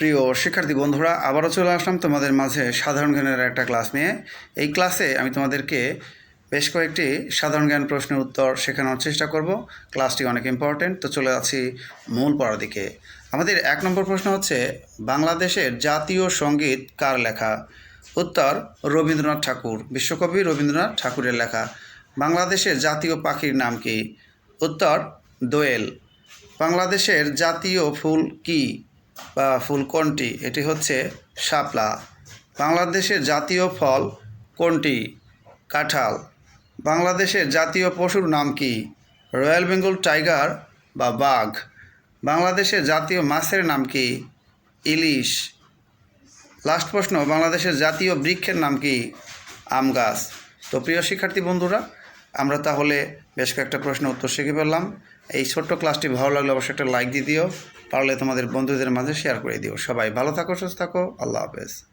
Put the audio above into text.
প্রিয় শিক্ষার্থী বন্ধুরা, আবারও চলে আসলাম তোমাদের মাঝে সাধারণ জ্ঞানের একটা ক্লাস নিয়ে। এই ক্লাসে আমি তোমাদেরকে বেশ কয়েকটি সাধারণ জ্ঞান প্রশ্নের উত্তর শেখানোর চেষ্টা করব। ক্লাসটি অনেক ইম্পর্টেন্ট তো চলে যাচ্ছি মূল পড়ার দিকে। আমাদের এক নম্বর প্রশ্ন হচ্ছে, বাংলাদেশের জাতীয় সংগীত কার লেখা? উত্তর, রবীন্দ্রনাথ ঠাকুর, বিশ্বকবি রবীন্দ্রনাথ ঠাকুরের লেখা। বাংলাদেশের জাতীয় পাখির নাম কি? উত্তর, দোয়েল। বাংলাদেশের জাতীয় ফুল কি? বা ফুল কোনটি এটি হচ্ছে শাপলা। বাংলাদেশের জাতীয় ফল কোনটি? কাঁঠাল। বাংলাদেশের জাতীয় পশুর নাম কি? রয়্যাল বেঙ্গল টাইগার বা বাঘ। বাংলাদেশের জাতীয় মাছের নাম কি? ইলিশ। লাস্ট প্রশ্ন, বাংলাদেশের জাতীয় বৃক্ষের নাম কি? আম গাছ। তো প্রিয় শিক্ষার্থী বন্ধুরা আমরা তাহলে বেশ কয়েকটা প্রশ্ন উত্তর শিখে ফেললাম। এই ছোট্ট ক্লাসটি ভালো লাগলে অবশ্যই একটা লাইক দিয়ে দিও। পারলে তোমাদের বন্ধুদের মাঝে শেয়ার করে দিও। সবাই ভালো থাকো, সুস্থ থাকো। আল্লাহ হাফেজ।